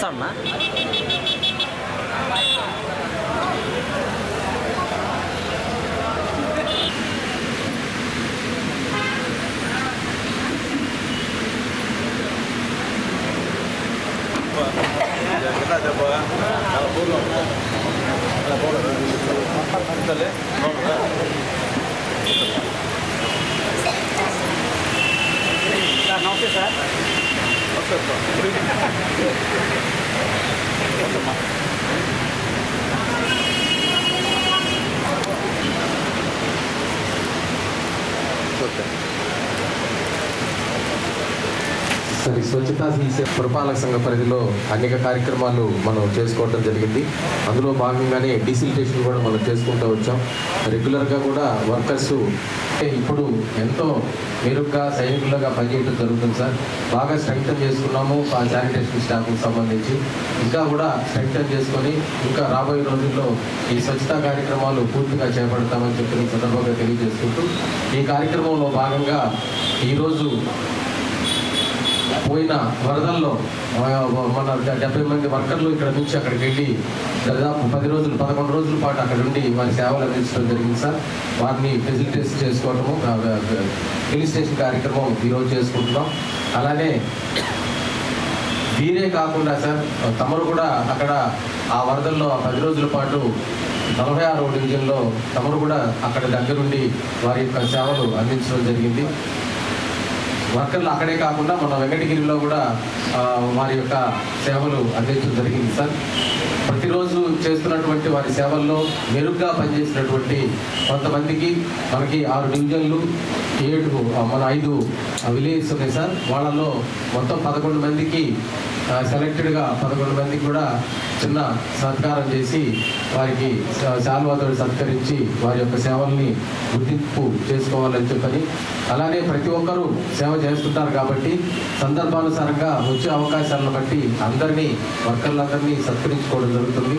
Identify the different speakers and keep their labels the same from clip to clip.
Speaker 1: ಸಣ್ಣ kita coba ఇస్తామన్నా sir నమస్తే సార్
Speaker 2: సరే స్వచ్ఛతా స్వచ్ఛత పురపాలక సంఘ పరిధిలో అనేక కార్యక్రమాలు మనం చేసుకోవడం జరిగింది. అందులో భాగంగానే డీసిల్టేషన్ కూడా మనం చేసుకుంటూ వచ్చాం. రెగ్యులర్గా కూడా వర్కర్స్ ఇప్పుడు ఎంతో మెరుగ్గా సైనికులుగా పనిచేయడం జరుగుతుంది సార్. బాగా స్ట్రెంగ్తన్ చేసుకున్నాము ఆ శానిటేషన్ స్టాఫ్కి సంబంధించి. ఇంకా కూడా స్ట్రెంగ్తన్ చేసుకొని ఇంకా రాబోయే రోజుల్లో ఈ స్వచ్ఛతా కార్యక్రమాలు పూర్తిగా చేపడతామని చెప్పి సందర్భంగా తెలియజేసుకుంటూ ఈ కార్యక్రమంలో భాగంగా ఈరోజు పోయిన వరదల్లో మన డెబ్బై మంది వర్కర్లు ఇక్కడ నుంచి అక్కడికి వెళ్ళి దాదాపు పది రోజులు పదకొండు రోజుల పాటు అక్కడ ఉండి వారి సేవలు అందించడం జరిగింది సార్. వారిని ఫెసిలిటేస్ చేసుకోవడము హిల్ స్టేషన్ కార్యక్రమం ఈరోజు చేసుకుంటున్నాం. అలానే వీరే కాకుండా సార్ తమరు కూడా అక్కడ ఆ వరదల్లో పది రోజుల పాటు నలభై ఆరో డివిజన్లో తమరు కూడా అక్కడ దగ్గరుండి వారి యొక్క సేవలు అందించడం జరిగింది. వర్కర్లు అక్కడే కాకుండా మన వెంకటగిరిలో కూడా వారి యొక్క సేవలు అందించడం జరిగింది సార్. ప్రతిరోజు చేస్తున్నటువంటి వారి సేవల్లో మెరుగ్గా పనిచేసినటువంటి కొంతమందికి మనకి ఆరు డివిజన్లు ఏడు మన ఐదు విలేజెస్ ఉన్నాయి సార్. వాళ్ళలో మొత్తం పదకొండు మందికి సెలెక్టెడ్గా పదకొండు మందికి కూడా చిన్న సత్కారం చేసి వారికి శా- శాల్వాతో సత్కరించి వారి యొక్క సేవల్ని గుర్తింపు చేసుకోవాలని చెప్పని అలానే ప్రతి ఒక్కరూ సేవ చేస్తుంటారు కాబట్టి సందర్భానుసారంగా వచ్చే అవకాశాలను బట్టి అందరినీ వర్కర్లందరినీ సత్కరించుకోవడం జరుగుతుంది.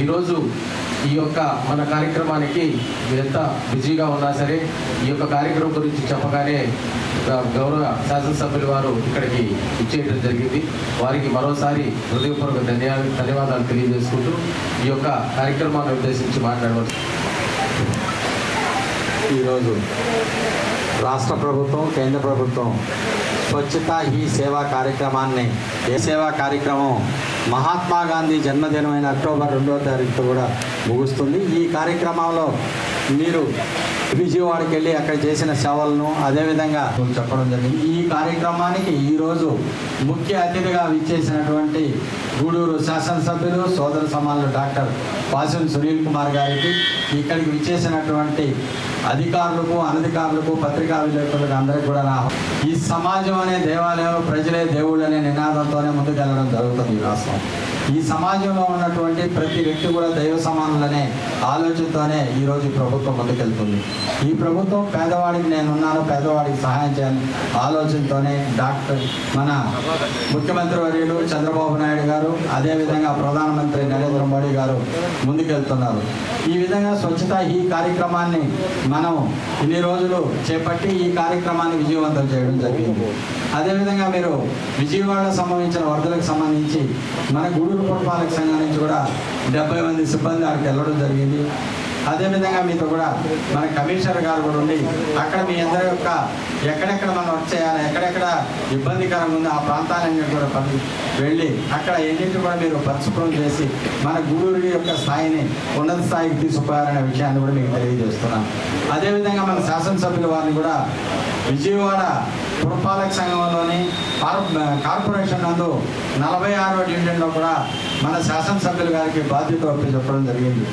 Speaker 2: ఈరోజు ఈ యొక్క మన కార్యక్రమానికి ఎంత బిజీగా ఉన్నా సరే ఈ యొక్క కార్యక్రమం గురించి చెప్పగానే గౌరవ శాసనసభ్యులు వారు ఇక్కడికి ఇచ్చేయడం జరిగింది. వారికి మరోసారి హృదయపూర్వక ధన్యవాద ధన్యవాదాలు తెలియజేసుకుంటూ ఈ యొక్క కార్యక్రమాన్ని ఉద్దేశించి మాట్లాడవచ్చు
Speaker 3: ఈరోజు రాష్ట్ర ప్రభుత్వం కేంద్ర ప్రభుత్వం స్వచ్ఛత ఈ సేవా కార్యక్రమాన్ని ఏ సేవా కార్యక్రమం మహాత్మా గాంధీ జన్మదినమైన అక్టోబర్ రెండవ తారీఖు కూడా ముగుస్తుంది. ఈ కార్యక్రమంలో మీరు విజయవాడకి వెళ్ళి అక్కడ చేసిన సేవలను అదేవిధంగా చెప్పడం జరిగింది. ఈ కార్యక్రమానికి ఈరోజు ముఖ్య అతిథిగా విచ్చేసినటువంటి గూడూరు శాసనసభ్యులు సోదర సమానులు డాక్టర్ వాసిం సునీల్ కుమార్ గారికి ఇక్కడికి విచ్చేసినటువంటి అధికారులకు అనధికారులకు పత్రికా విలేకరులకు అందరికీ కూడా నా ఈ సమాజం అనే దేవాలయం ప్రజలే దేవుళ్ళు అనే నినాదంతోనే ముందుకెళ్ళడం జరుగుతుంది ఈ రాష్ట్రం. ఈ సమాజంలో ఉన్నటువంటి ప్రతి వ్యక్తి కూడా దైవ సమానులనే ఆలోచనతోనే ఈరోజు ప్రభుత్వం ముందుకెళ్తుంది. ఈ ప్రభుత్వం పేదవాడికి నేనున్నాను పేదవాడికి సహాయం చేయాలి ఆలోచనతోనే డాక్టర్ మన ముఖ్యమంత్రి వర్యులు చంద్రబాబు నాయుడు గారు అదేవిధంగా ప్రధానమంత్రి నరేంద్ర మోడీ గారు ముందుకెళ్తున్నారు. ఈ విధంగా స్వచ్ఛత ఈ కార్యక్రమాన్ని మనం ఇన్ని రోజులు చేపట్టి ఈ కార్యక్రమాన్ని విజయవంతం చేయడం జరిగింది. అదేవిధంగా మీరు విజయవాడలో సంభవించిన వరదలకు సంబంధించి మన గూడూరు పురపాలక సంఘం నుంచి కూడా డెబ్బై మంది సిబ్బంది అక్కడికి వెళ్ళడం జరిగింది. అదేవిధంగా మీతో కూడా మన కమిషనర్ గారు కూడా ఉండి అక్కడ మీ అందరి యొక్క ఎక్కడెక్కడ మనం వర్క్ చేయాలి ఎక్కడెక్కడ ఇబ్బందికరంగా ఉంది ఆ ప్రాంతాలన్నీ కూడా పని వెళ్ళి అక్కడ ఎన్నింటి కూడా మీరు పరిశుభ్రం చేసి మన గూడూరు యొక్క స్థాయిని ఉన్నత స్థాయికి తీసుకుపోయారనే విషయాన్ని కూడా మీకు తెలియజేస్తున్నాను. అదేవిధంగా మన శాసనసభ్యుల వారిని కూడా విజయవాడ పురపాలక సంఘంలోని కార్- కార్పొరేషన్ నందు నలభై ఆరో డివిజన్లో కూడా మన శాసనసభ్యుల గారికి బాధ్యత ఒప్పి చెప్పడం జరిగింది.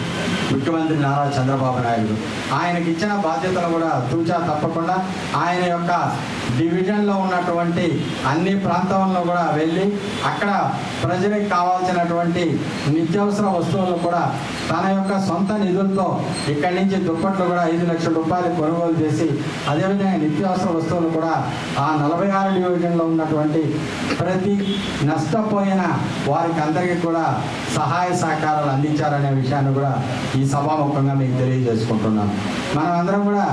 Speaker 3: ముఖ్యమంత్రి నారా చంద్రబాబు నాయుడు. ఆయనకి ఇచ్చిన బాధ్యతలు కూడా తూచా తప్పకుండా ఆయన యొక్క డివిజన్లో ఉన్నటువంటి అన్ని ప్రాంతాలను కూడా వెళ్ళి అక్కడ ప్రజలకు కావాల్సినటువంటి నిత్యావసర వస్తువులను కూడా తన యొక్క సొంత నిధులతో ఇక్కడి నుంచి దుప్పట్లు కూడా ఐదు లక్షల రూపాయలు కొనుగోలు చేసి అదేవిధంగా నిత్యావసర వస్తువులు కూడా ఆ నలభై ఆరు నియోజకంలో ఉన్నటువంటి ప్రతి నష్టపోయిన వారికి అందరికీ కూడా సహాయ సహకారాలు అందించారనే విషయాన్ని కూడా ఈ సభాముఖంగా మీకు తెలియజేసుకుంటున్నాను. మనం అందరం కూడా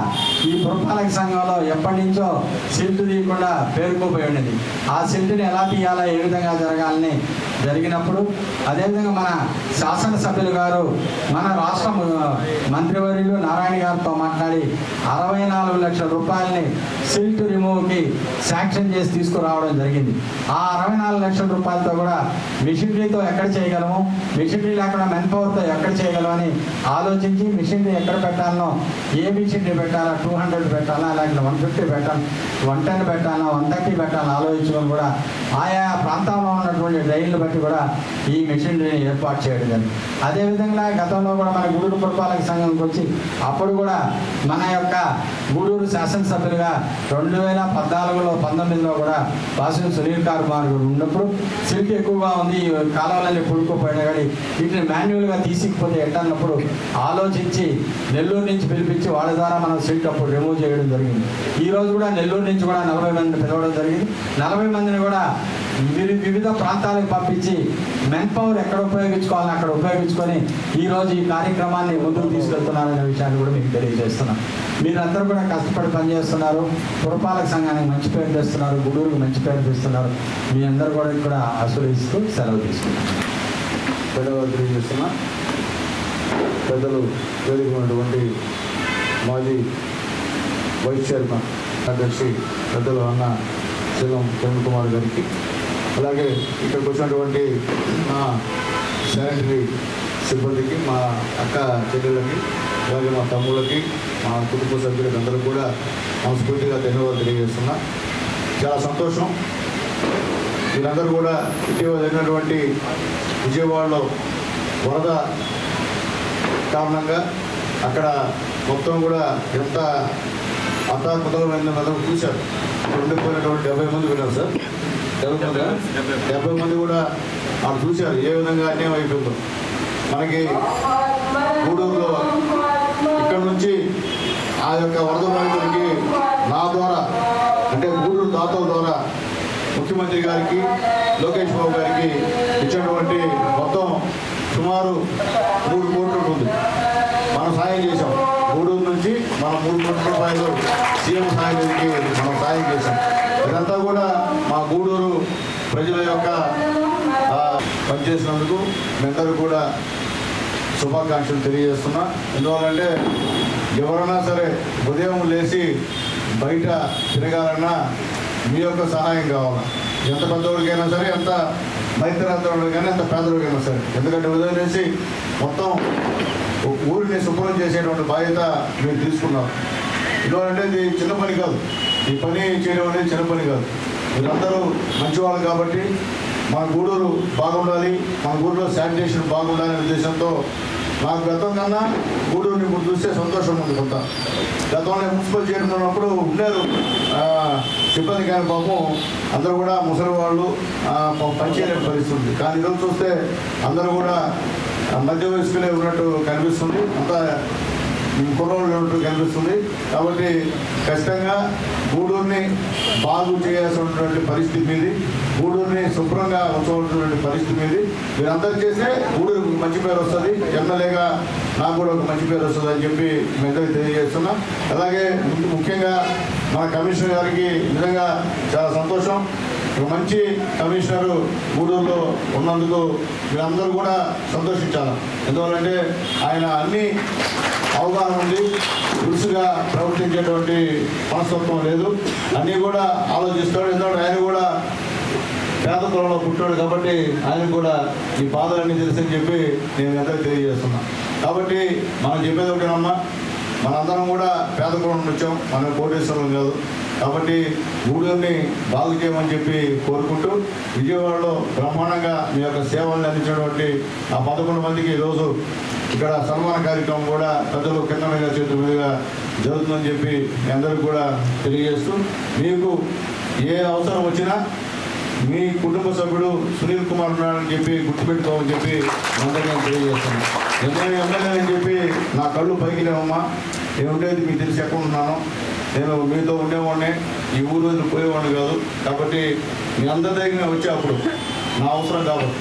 Speaker 3: ఈ పురపాలక సంఘంలో ఎప్పటి నుంచో సిల్ట్ తీయకుండా పేరుకుపోయి ఉండేది. ఆ సిల్ట్ని ఎలా తీయాలా ఏ విధంగా జరగాలని జరిగినప్పుడు అదేవిధంగా మన శాసనసభ్యులు గారు మన రాష్ట్ర మంత్రివర్యులు నారాయణ గారితో మాట్లాడి అరవై నాలుగు లక్షల రూపాయలని సిల్ట్ రిమూవ్కి శాంక్షన్ చేసి తీసుకురావడం జరిగింది. ఆ అరవై నాలుగు లక్షల రూపాయలతో కూడా మిషనరీతో ఎక్కడ చేయగలము? మిషనరీ లేకుండా మెన్ పవర్తో ఎక్కడ చేయగలమని ఆలోచించి మిషనరీ ఎక్కడ పెట్టాలనో ఏ మిషనరీ పెట్టాలా టూ హండ్రెడ్ పెట్టాలా లేకపోతే వన్ ఫిఫ్టీ పెట్టాలి వన్ టెన్ పెట్టాలా వన్ థర్టీ పెట్టాలని ఆలోచించుకొని కూడా ఆయా ప్రాంతంలో ఉన్నటువంటి డ్రైన్లు బట్టి కూడా ఈ మిషనరీని ఏర్పాటు చేయడం జరిగింది. అదేవిధంగా గతంలో కూడా మన గూడూరు పురపాలక సంఘంకి వచ్చి అప్పుడు కూడా మన యొక్క గూడూరు శాసనసభ్యులుగా రెండు వేల పద్నాలుగులో పంతొమ్మిదిలో కూడా వాసు సునీల్ కుమార్ ఉన్నప్పుడు సిల్క్ ఎక్కువగా ఉంది ఈ కాలువలన్నీ పుడుకుపోయినా కానీ వీటిని మాన్యువల్గా తీసుకుపోతే ఎట్టన్నప్పుడు ఆలోచించి నెల్లూరు నుంచి పిలిపించి వాళ్ళ ద్వారా మనం సిల్క్ అప్పుడు రిమూవ్ చేయడం జరిగింది. ఈరోజు కూడా నెల్లూరు నుంచి కూడా నలభై మందిని పిలవడం జరిగింది. నలభై మందిని కూడా వివి- వివిధ ప్రాంతాలకు పంపించి మెన్ పవర్ ఎక్కడ ఉపయోగించుకోవాలని అక్కడ ఉపయోగించుకొని ఈరోజు ఈ కార్యక్రమాన్ని ముందుకు తీసుకెళ్తున్నారనే విషయాన్ని కూడా మీకు తెలియజేస్తున్నాం. మీరందరూ కూడా కష్టపడి పనిచేస్తున్నారు. పురపాలక సంఘానికి మంచి పేరు తెస్తున్నారు. గుడూరుకు మంచి పేరు తెస్తున్నారు. మీ అందరూ కూడా ఇక్కడ ఆశీర్వదిస్తూ సెలవు తీసుకున్నారు
Speaker 4: తెలియజేస్తున్నా. పెద్దలు వేదిక మాజీ వైస్ చైర్మన్ కార్యదర్శి పెద్దలు అన్న శివం కిరణ్ కుమార్ గారికి అలాగే ఇక్కడికి వచ్చినటువంటి మా శానిటరీ సిబ్బందికి మా అక్క చెల్లెళ్ళకి అలాగే మా తమ్ముళ్ళకి మా కుటుంబ సభ్యులకి అందరూ కూడా మనస్ఫూర్తిగా ధన్యవాదాలు తెలియజేస్తున్నా. చాలా సంతోషం. వీళ్ళందరూ కూడా ఇటీవల జరిగినటువంటి విజయవాడలో వరద కారణంగా అక్కడ మొత్తం కూడా ఎంత అతాకుతలమైన అందరూ చూశారు. ఉండిపోయినటువంటి డెబ్బై మంది విన్నారు సార్. డెబ్బై మంది కూడా వాళ్ళు చూశారు ఏ విధంగా అన్యాయం అయిపోయిందో. మనకి గూడూరులో ఇక్కడ నుంచి ఆ యొక్క వరద బాధితులకి నా ద్వారా అంటే గూడూరు దాతల ద్వారా ముఖ్యమంత్రి గారికి లోకేష్ బాబు గారికి ఇచ్చినటువంటి మొత్తం సుమారు మూడు కోట్లు ఉంటుంది. మనం సాయం చేశాం. గూడూరు నుంచి మనం మూడు కోట్ల రూపాయలు సీఎం సాయం మనం సాయం చేశాం. ఇదంతా కూడా మా గూడూరు ప్రజల యొక్క పనిచేసినందుకు మీ కూడా శుభాకాంక్షలు తెలియజేస్తున్నా. ఎందువల్లంటే ఎవరైనా సరే ఉదయం లేచి బయట తిరగాలన్నా మీ యొక్క సహాయం కావాలి? ఎంత పెద్దవాడికైనా సరే ఎంత మైత్రాంతరుడికైనా ఎంత పేదవాడికైనా సరే. ఎందుకంటే ఉదయం లేచి మొత్తం ఊరిని శుభ్రం చేసేటువంటి బాధ్యత మీరు తీసుకున్నారు. ఎందుకంటే ఇది చిన్న పని కాదు. ఈ పని చేయడం అనేది చిన్న పని కాదు. మీరందరూ మంచివాళ్ళు కాబట్టి మా గూడూరు బాగుండాలి మా గూడూరులో శానిటేషన్ బాగుండాలనే ఉద్దేశంతో నాకు గతం కన్నా గూడూరుని ఇప్పుడు చూస్తే సంతోషం ఉంది కొంత గతంలో మున్సిపల్ చైర్మన్ ఉన్నప్పుడు ఉండేరు సిబ్బంది కానీ పాపం అందరూ కూడా ముసలి వాళ్ళు పాపం పనిచేయలేని పరిస్థితి కానీ ఈరోజు చూస్తే అందరూ కూడా మధ్య వయస్కులే ఉన్నట్టు కనిపిస్తుంది. అంతా కుర్రోళ్ళు ఉన్నట్టు కనిపిస్తుంది. కాబట్టి ఖచ్చితంగా గూడూరుని బాగు చేయాల్సినటువంటి పరిస్థితి మీది. గూడూరుని శుభ్రంగా ఉంచవలసినటువంటి పరిస్థితి మీది. మీరందరూ చేస్తే గూడూరుకు మంచి పేరు వస్తుంది. ఎమ్మెల్యేగా నాకు కూడా ఒక మంచి పేరు వస్తుంది అని చెప్పి మేము అందరికీ తెలియజేస్తున్నా. అలాగే ముఖ్యంగా మన కమిషనర్ గారికి నిజంగా చాలా సంతోషం. మంచి కమిషనరు గూడూరులో ఉన్నందుకు మీరందరూ కూడా సంతోషించాలి. ఎందువల్లంటే ఆయన అన్ని అవగాహన ఉంది దురుసుగా ప్రవర్తించేటువంటి మనస్తత్వం లేదు. అన్నీ కూడా ఆలోచిస్తాడు. ఎందుకంటే ఆయన కూడా పేద కులంలో పుట్టాడు కాబట్టి ఆయన కూడా ఈ బాధలన్నీ తెలుసని చెప్పి నేను ఎంత తెలియజేస్తున్నా. కాబట్టి మనం చెప్పేది ఒకటేనమ్మా మనందరం కూడా పేద కులం నుంచాం మనం కోటేశ్వరం కాదు. కాబట్టి గూడూరుని బాగు చేయమని చెప్పి కోరుకుంటూ విజయవాడలో బ్రహ్మాండంగా మీ యొక్క సేవలను అందించినటువంటి ఆ పదకొండు మందికి ఈరోజు ఇక్కడ సన్మాన కార్యక్రమం కూడా పెద్దలు కింద మీద చేతుల మీదుగా జరుగుతుందని చెప్పి మీ అందరికీ కూడా తెలియజేస్తూ మీకు ఏ అవసరం వచ్చినా మీ కుటుంబ సభ్యుడు సునీల్ కుమార్ ఉన్నాడని చెప్పి గుర్తుపెట్టుకోమని చెప్పి అందరికీ నేను తెలియజేస్తున్నాను. ఎమ్మెల్యే ఎమ్మెల్యే అని చెప్పి నా కళ్ళు పైకి లేవమ్మా. నేను ఉండేది మీకు తెలిసి ఎక్కడ ఉన్నాను. నేను మీతో ఉండేవాడిని ఈ ఊరు వదిలి పోయేవాడిని కాదు. కాబట్టి మీ అందరి దగ్గర వచ్చే అప్పుడు. నా అవసరం కాబట్టి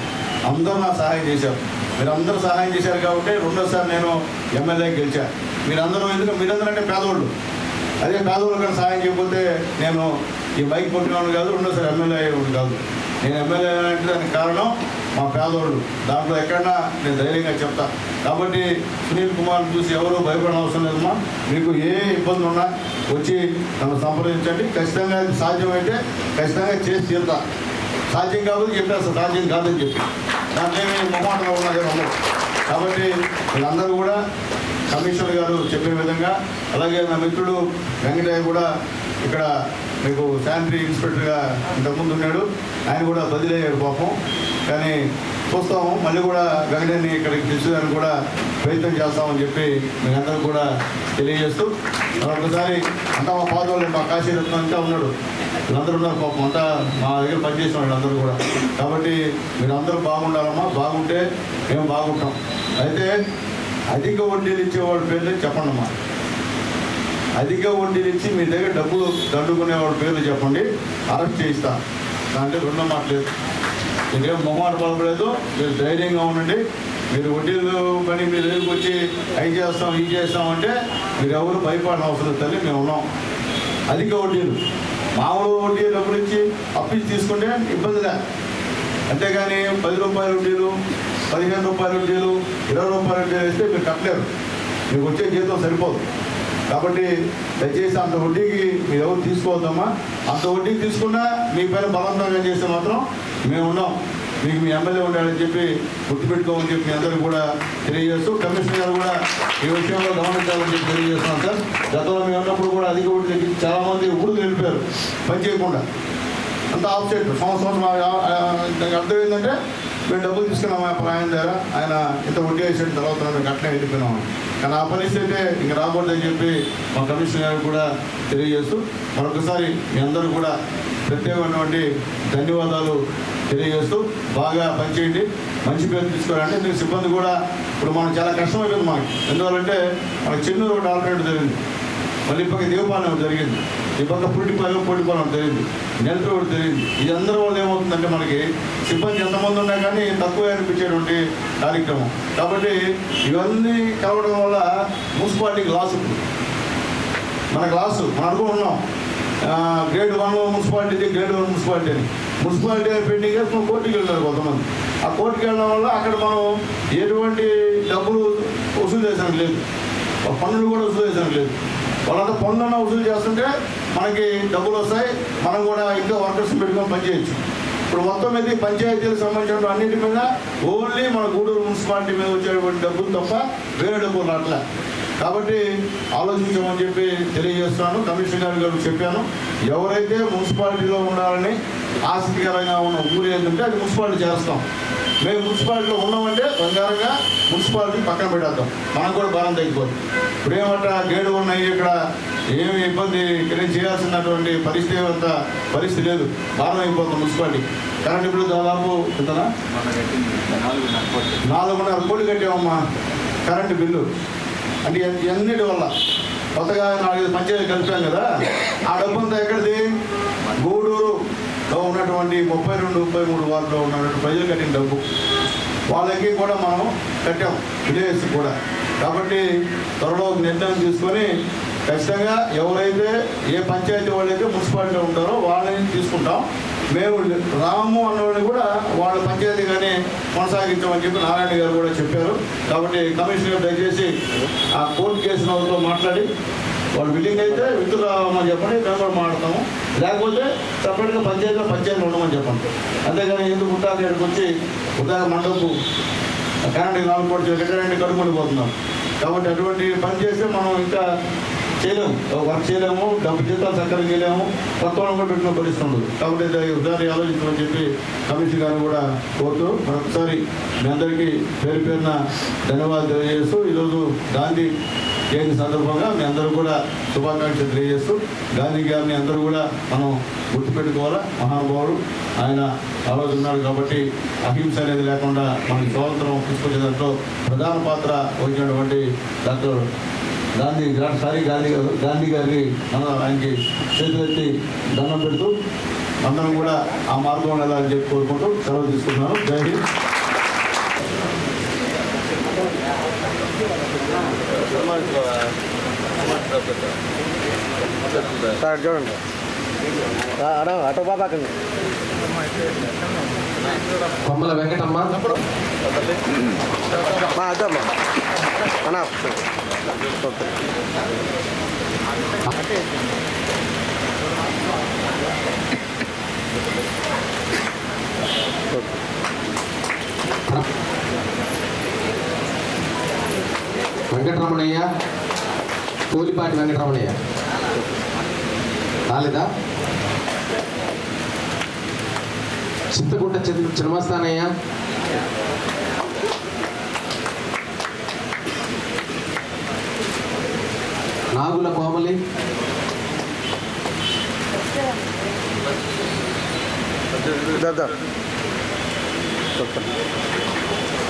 Speaker 4: అందరూ నా సహాయం చేశారు. మీరు సహాయం చేశారు కాబట్టి రెండోసారి నేను ఎమ్మెల్యే గెలిచా. మీరందరూ ఎందుకంటే మీరందరూ అంటే పేదవాళ్ళు అదే పేదవాళ్ళు కానీ సహాయం చేయకపోతే నేను ఈ బైక్ కొట్టినవాడు కాదు రెండోసారి ఎమ్మెల్యే అయ్యేవాడు కాదు. నేను ఎమ్మెల్యే అంటే దానికి కారణం మా పేదోళ్ళు. దాంట్లో ఎక్కడన్నా నేను ధైర్యంగా చెప్తా. కాబట్టి సునీల్ కుమార్ చూసి ఎవరు భయపడిన అవసరం లేదమ్మా. మీకు ఏ ఇబ్బంది ఉన్నా వచ్చి నన్ను సంప్రదించండి. ఖచ్చితంగా అది సాధ్యమైతే ఖచ్చితంగా చేసి తీరుతా. సాధ్యం కాదు చెప్పేస్తా సాధ్యం కాదని చెప్పి. దాంట్లో ఏమి మొహమాటంగా కాబట్టి వీళ్ళందరూ కూడా కమిషనర్ గారు చెప్పిన విధంగా అలాగే నా మిత్రుడు వెంకటయ్య కూడా ఇక్కడ మీకు శానిటరీ ఇన్స్పెక్టర్గా ఇంతకుముందు ఉన్నాడు. ఆయన కూడా బదిలయ్యాడు పాపం. కానీ చూస్తాము. మళ్ళీ కూడా వెంకటయ్యని ఇక్కడికి తీసుకురానికి కూడా ప్రయత్నం చేస్తామని చెప్పి మీకు అందరూ కూడా తెలియజేస్తూ మరొకసారి అంతా మా పాదవాళ్ళు మా కాశీరత్నం అంతా ఉన్నాడు. వీళ్ళందరూ ఉన్నారు పాపం అంతా మా దగ్గర పనిచేసిన వాళ్ళందరూ కూడా. కాబట్టి మీరందరూ బాగుండాలమ్మా. బాగుంటే మేము బాగుంటాం. అయితే అధిక వడ్డీలు ఇచ్చేవాడి పేర్లు చెప్పండమ్మా. అధిక వడ్డీలు ఇచ్చి మీ దగ్గర డబ్బులు దండుకునేవాడి పేర్లు చెప్పండి. అరెస్ట్ చేయిస్తా. దాంట్లో రెండో మాట ఇంకేం మొహమాట పలకలేదు మీరు ధైర్యంగా ఉండండి. మీరు వడ్డీలు పని మీ దగ్గరికి వచ్చి అవి చేస్తాం ఇది చేస్తాం అంటే మీరు ఎవరు భయపడిన అవసరం తల్లి మేము ఉన్నాం. అధిక వడ్డీలు. మామూలు వడ్డీ డబ్బులు ఇచ్చి అప్పించి తీసుకుంటే ఇబ్బందిగా అంతేగాని పది రూపాయల వడ్డీలు పదిహేను రూపాయల వడ్డీలు ఇరవై రూపాయల వడ్డీలు వేస్తే మీరు కట్టలేరు. మీకు వచ్చే జీతం సరిపోదు. కాబట్టి దయచేసి అంత వడ్డీకి మీరు ఎవరు తీసుకోవద్దమ్మా. అంత వడ్డీకి తీసుకున్నా మీ పైన బలవంతంగా చేస్తే మాత్రం మేము ఉన్నాం మీకు మీ ఎమ్మెల్యే ఉండాలని చెప్పి గుర్తుపెట్టుకోమని చెప్పి మీ అందరికీ కూడా తెలియజేస్తూ కమిషనర్ గారు కూడా ఈ విషయంలో గమనించాలని చెప్పి తెలియజేస్తున్నాం సార్. గతంలో మేము ఉన్నప్పుడు కూడా అధిక వడ్డీ దగ్గర చాలామంది ఊళ్ళు నిలిపారు. పని చేయకుండా అంత ఆఫ్ చేయడం సంవత్సరం మా- అర్థం ఏంటంటే మేము డబ్బులు తీసుకున్నాం మా ఆయన దగ్గర. ఆయన ఇంత వడ్డీ వేసిన తర్వాత మేము అట్లే వెళ్ళిపోయినాం కానీ ఆ పరిస్థితి అయితే ఇంకా రాకూడదని చెప్పి మా కమిషనర్ గారు కూడా తెలియజేస్తూ మరొకసారి మీ అందరూ కూడా ప్రత్యేకమైనటువంటి ధన్యవాదాలు తెలియజేస్తూ బాగా పనిచేయండి. మంచి పేరు తీసుకోవాలంటే మీ సిబ్బంది కూడా ఇప్పుడు మనం చాలా కష్టమైపోయింది మనకి ఎందువల్లంటే మనకి చెన్నూరు ఒకటి ఆల్టర్నేటివ్ జరిగింది. మళ్ళీ ఈ పక్క దేవపాలెం జరిగింది. ఈ పక్క పగ పొట్టిపాలెం ఒకటి జరిగింది నెలతో ఒకటి ఇది అందరి వల్ల ఏమవుతుందంటే మనకి సిబ్బంది ఎంతమంది ఉన్నా కానీ తక్కువ అనిపించేటువంటి కార్యక్రమం. కాబట్టి ఇవన్నీ కలవడం వల్ల మున్సిపాలిటీకి లాస్ మన క్లాసు మనం అనుకుంటున్నాం ఆ, grade one municipality grade one municipality అని. మున్సిపాలిటీ అని పెండింగ్ చేసి మనం కోర్టుకి వెళ్ళారు కొంతమంది. ఆ కోర్టుకి వెళ్ళడం వల్ల అక్కడ మనం ఎటువంటి డబ్బులు వసూలు చేసానికి లేదు. పన్నులు కూడా వసూలు చేసానికి లేదు. వాళ్ళంతా పనులన్నా వసూలు చేస్తుంటే మనకి డబ్బులు వస్తాయి. మనం కూడా ఇంకా వర్కర్స్ పెట్టుకొని పనిచేయచ్చు ఇప్పుడు మొత్తం మీద పంచాయతీలకు సంబంధించిన అన్నిటి మీద ఓన్లీ మన గూడూరు మున్సిపాలిటీ మీద వచ్చేటువంటి డబ్బులు తప్ప వేరే డబ్బులు రావట్లే కాబట్టి ఆలోచించమని చెప్పి తెలియజేస్తున్నాను. కమిషనర్ గారు గారు చెప్పాను. ఎవరైతే మున్సిపాలిటీలో ఉండాలని ఆసక్తికరంగా ఉన్న ఊరు ఏంటంటే అది మున్సిపాలిటీ చేస్తాం. మేము మున్సిపాలిటీలో ఉన్నామంటే బంగారంగా మున్సిపాలిటీ పక్కన పెట్టేద్దాం. మనం కూడా భారం తగ్గిపోతుంది ఇప్పుడు ఏమంట గేడు ఉన్నాయి ఇక్కడ. ఏమి ఇబ్బంది ఇక్కడ చేయాల్సినటువంటి పరిస్థితి అంత పరిస్థితి లేదు. భారం అయిపోతుంది మున్సిపాలిటీ. కరెంట్ బిల్లు దాదాపు ఎంతనా? నాలుగున్నర కోట్లు కట్టామమ్మా. Current bill. అంటే ఎన్నిటి వల్ల? కొత్తగా నాలుగైదు పంచాయతీ కలిపాం కదా. ఆ డబ్బంతా ఎక్కడిది? గూడూరు. లో ఉన్నటువంటి ముప్పై రెండు ముప్పై మూడు వార్డులో ఉన్నటువంటి ప్రజలు కట్టిన డబ్బు వాళ్ళకి కూడా మనం కట్టాం విలేజ్ కూడా. కాబట్టి త్వరలో ఒక నిర్ణయం తీసుకొని ఖచ్చితంగా ఎవరైతే ఏ పంచాయతీ వాళ్ళైతే మున్సిపాలిటీ ఉంటారో వాళ్ళని తీసుకుంటాం. మేము రాము అన్నవాడిని కూడా వాళ్ళ పంచాయతీగానే కొనసాగించామని చెప్పి నారాయణ గారు కూడా చెప్పారు. కాబట్టి కమిషనర్ దయచేసి ఆ కోర్టు కేసు వాళ్ళతో మాట్లాడి వాళ్ళు బిల్డింగ్ అయితే విద్యుత్ రావమని చెప్పండి మేము కూడా మాట్లాడతాము లేకపోతే సపరేట్గా పంచాయతీలో పంచాయతీలు ఉండమని చెప్పండి. అంతేగాని ఎందుకు ఉట్టాక ఇక్కడికి వచ్చి ఉట్టాక మండపు కరెంట్ నాలుగు కోట్లు కట్టడానికి కడుక్కొని పోతున్నాం కాబట్టి అటువంటి పని చేస్తే మనం ఇంకా చేయలేము. వర్క్ చేయలేము డబ్బు జీతాలు సక్కరం చేయలేము. కొత్త వాళ్ళని కూడా పెట్టిన పరిస్థితి ఉండదు. కాబట్టి ఇది ఒకసారి ఆలోచించమని చెప్పి కమిషన్ గారు కూడా కోరుతూ మరొకసారి మీ అందరికీ పేరు పేరున ధన్యవాదాలు తెలియజేస్తూ ఈరోజు గాంధీ జయంతి సందర్భంగా మీ అందరూ కూడా శుభాకాంక్షలు తెలియజేస్తూ గాంధీ గారిని అందరూ కూడా మనం గుర్తుపెట్టుకోవాలా? మహానుభావుడు ఆయన ఆ రోజు ఉన్నాడు కాబట్టి అహింస అనేది లేకుండా మనకి స్వాతంత్రం తీసుకొచ్చే దాంట్లో ప్రధాన పాత్ర వహించినటువంటి డాక్టర్ గాంధీ సారీ గాంధీ గారు గాంధీ గారిని మనం ఆయనకి చేతులెత్తి దండం పెడుతూ అందరం కూడా ఆ మార్గంలో వెళ్ళాలని చెప్పి కోరుకుంటూ సెలవు తీసుకుంటున్నాను. జై హింద్.
Speaker 1: సార్ చూడండి. అడో అటో బాబాకండి
Speaker 2: కొమ్మల వెంకటమ్మ.
Speaker 1: మా అద్దమ్మా. అన్నా
Speaker 2: వెంకటరమణయ్య కూలిపాటి వెంకటరమణయ్య. రాలేదా? చింతకుంట చిన్న చిన్నమస్తానయ్య నాగుల కోమలి.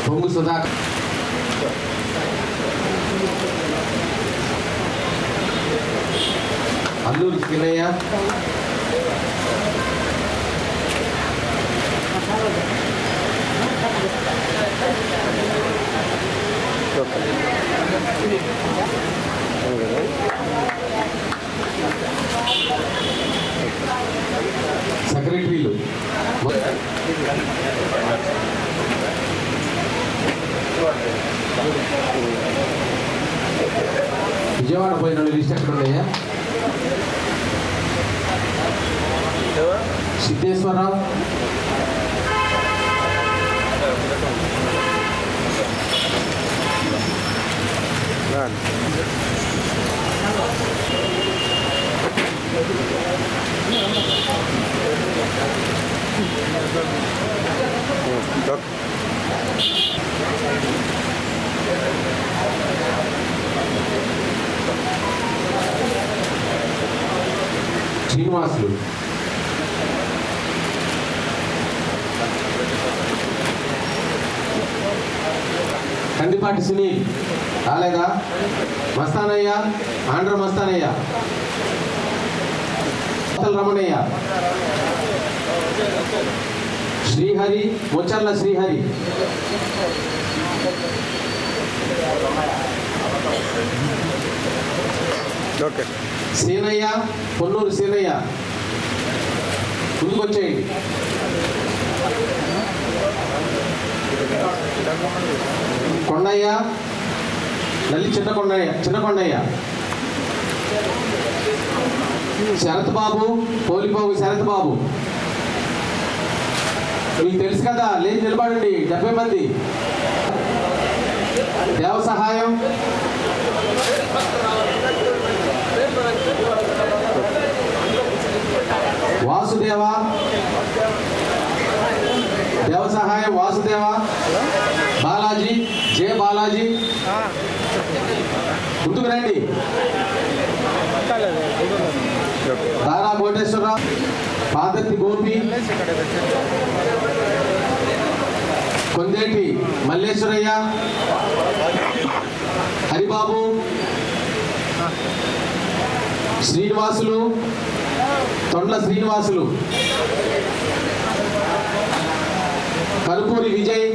Speaker 2: పొంగు సుధాకర్. అల్లూరి చిన్నయ్య సెక్రటరీలు విజయవాడ పోయిన లిస్ట్ ఎక్కడ ఉన్నాయా? సిద్ధేశ్వరరావు. శ్రీనివాసులు. కందిపాటి సునీల్. రాలేదా? మస్తానయ్య ఆంధ్ర మస్తానయ్య. రమణయ్య. శ్రీహరి ముచ్చర్ల శ్రీహరి. సీనయ్య పొన్నూరు సీనయ్య. ముందుకొచ్చేయండి. కొండయ్య నల్లి చిన్న కొండయ్య చిన్న కొండయ్య. శరత్ బాబు పోలిబాబు శరత్ బాబు. మీకు తెలుసు కదా లేని నిలబడండి డెబ్బై మంది. దేవ సహాయం. వాసుదేవ? దేవసహాయ వాసుదేవ? బాలాజీ జే బాలాజీ. ముందుకు రండి. దారా Koteswararao Padarthi Gopi కొందేటి Malleswarayya Haribabu Srinivasulu Tonda Srinivasulu. Kalupuri Vijay.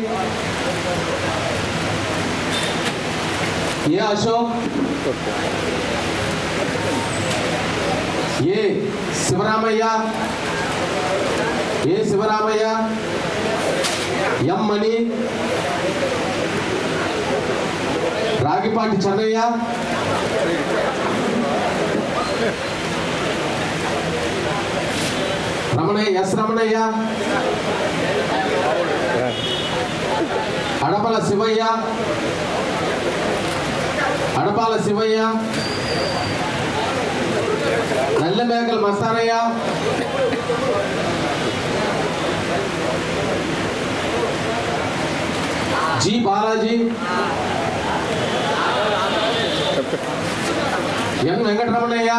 Speaker 2: A Ashok? A Sivaramayya? A Sivaramayya? M Mani? Ragipati Chennayya? Ramanayya S Ramanayya. Adapala Sivayya. Adapala Sivayya. Nallamekala Mastanayya. G Balaji. N Venkataramanayya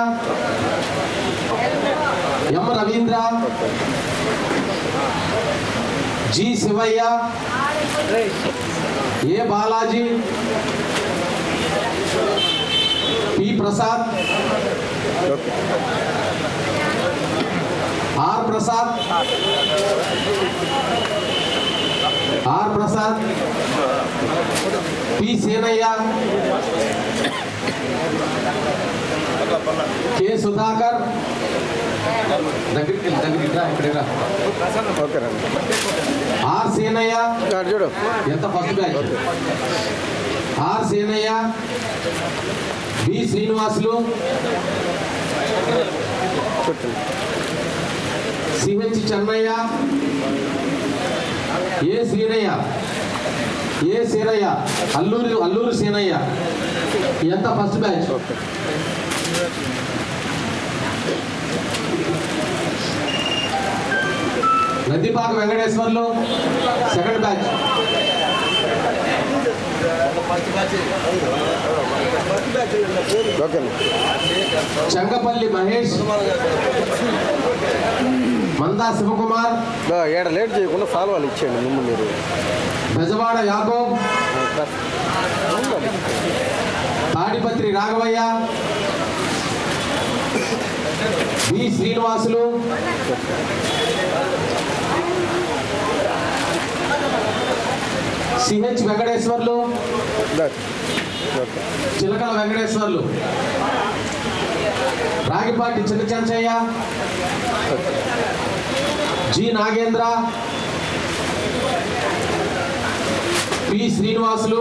Speaker 2: M Ravindra G Sivayya A Balaji P Prasad R Prasad R Prasad P Senayya K Sudhakar దగ్గరికి వెళ్ళి, దగ్గరికి రా ఇక్కడికి రా
Speaker 1: okay రండి
Speaker 2: are Senayya
Speaker 1: అటు చూడు
Speaker 2: ఎంత first batch R Senayya B Srinivasulu
Speaker 1: కూర్చోండి
Speaker 2: సిహెచ్ చెన్నయ్య ఏ శ్రీనయ్య ఏ సీనయ్య? అల్లూరి అల్లూరు సీనయ్య. ఎంత first batch? Nadipaka Venkateswarlu second batch
Speaker 1: okay.
Speaker 2: Changapalli Mahesh Manda Sivakumar.
Speaker 1: ఏడ లేట్ చేయకుండా సాల్వాలు ఇచ్చేయండి ముందు మీరు.
Speaker 2: Bezawada Yakob Tadipatri Raghavayya. B Srinivasulu. C H Venkateswarlu. Chilakala Venkateswarlu. Ragipati Chinna Chenchayya G Nagendra. P Srinivasulu.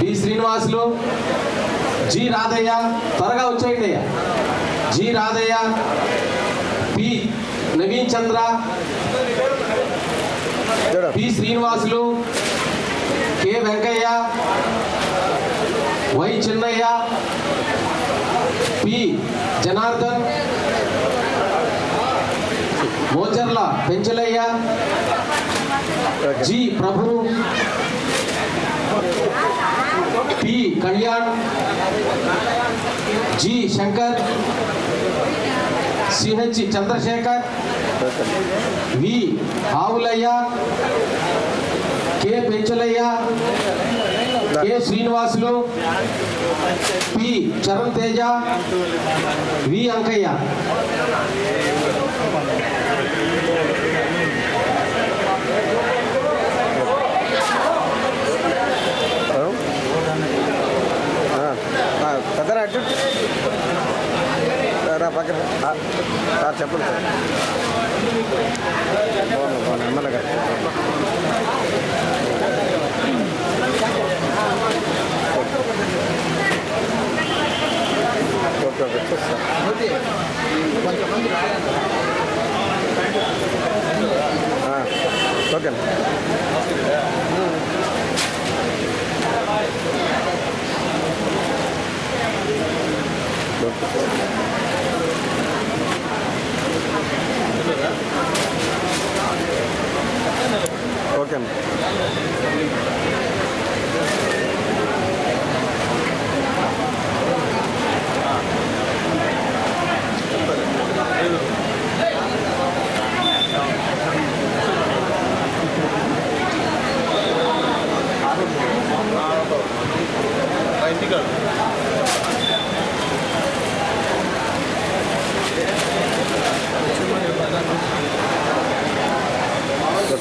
Speaker 2: D Srinivasulu. G Radhayya త్వరగా వచ్చేయండి అయ్యా. G Radhayya P Naveen Chandra P Srinivasulu K Venkayya Y Chinnayya P Janardhan Mocharla Penchalayya G Prabhu P Kalyan G Shankar CH Chandrasekhar
Speaker 1: okay
Speaker 2: V Avulayya K Penchalayya K Srinivasulu? P. Charan Teja V. Ankayya.
Speaker 1: పెద్దరా అటు. రా పక్కన. ఆ, sir చెప్పండి sir. బాగున్నా బాగున్నా MLA గారు. Okay okay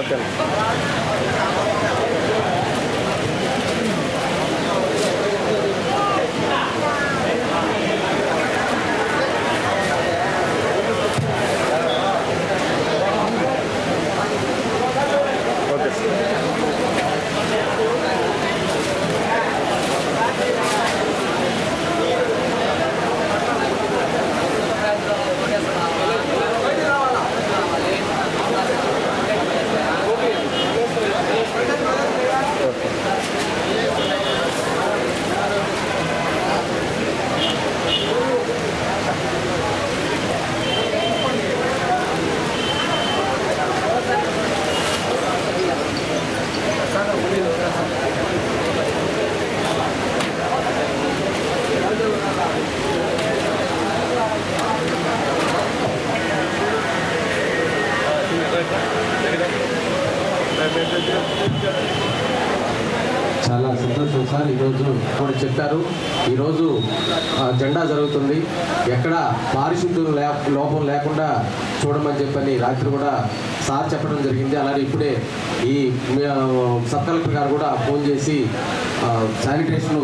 Speaker 1: okay
Speaker 2: చాలా సంతోషం సార్ ఈరోజు కూడా చెప్పారు ఈరోజు ఆ, జెండా జరుగుతుంది ఎక్కడ పారిశుద్ధ్యం లే లోపం లేకుండా చూడమని చెప్పని రాత్రి కూడా సార్ చెప్పడం జరిగింది. అలాగే ఇప్పుడే ఈ సబ్ కలెక్టర్ గారు కూడా ఫోన్ చేసి శానిటేషన్